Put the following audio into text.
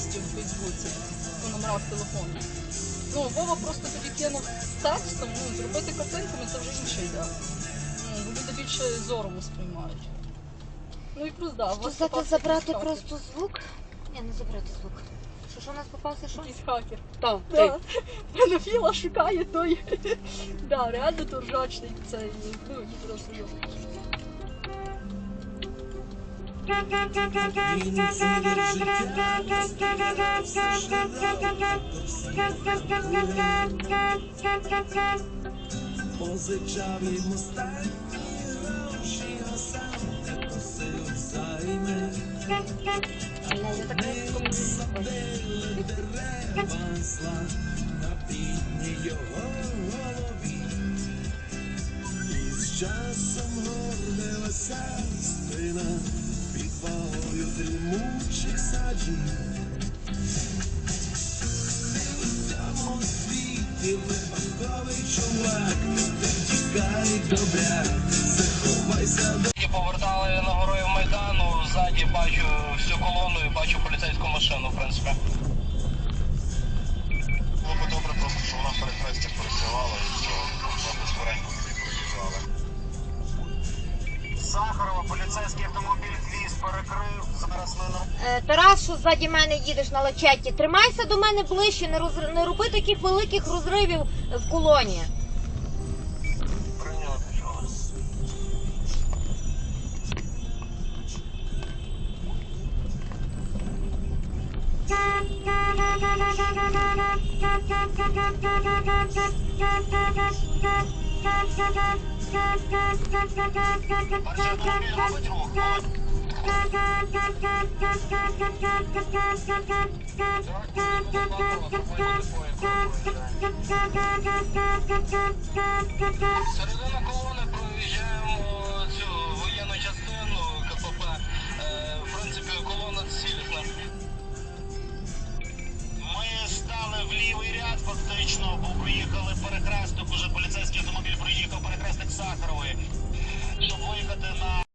постів в Фейсбуці по номерах телефонів. Ну, Вова просто тоді кинув текстом, ну, зробити картинками це вже інша ідея. Ну, бо люди більше зорово сприймають. Ну і плюс, да, Що взяти забрати просто звук? Ні, не забрати звук. Що, що у нас попався що? Якийсь хакер. Так, Да. Педофіла шукає той. Да, реально то ржачний цей, ну, і просто. Позичав йому останні гроші, сам не просив займе. На бідній його голові. І часом гордилася спина під вагою дрімучих саджів. Там у світі випадковий чувак, не тікай добряк, заховайся до повертали на героїв Майдану, ззаді бачу всю колону і бачу поліцейську машину, в принципі. Було б добре просто, щоб вона перехрестя працювала і що ми скоренько собі проїжджали. Сахарова, поліцейський Е, Тарас, що ззаді мене їдеш на лечеті, тримайся до мене ближче, не, роз... не роби таких великих розривів в колоні. Перший автомобіль робить рух. Середина колони проїжджаємо цю воєнну частину КПП. В принципі, колона цілісна. Ми стали в лівий ряд фактично, бо приїхали перехресток, уже поліцейський автомобіль приїхав перехрестик Сахарової, щоб виїхати на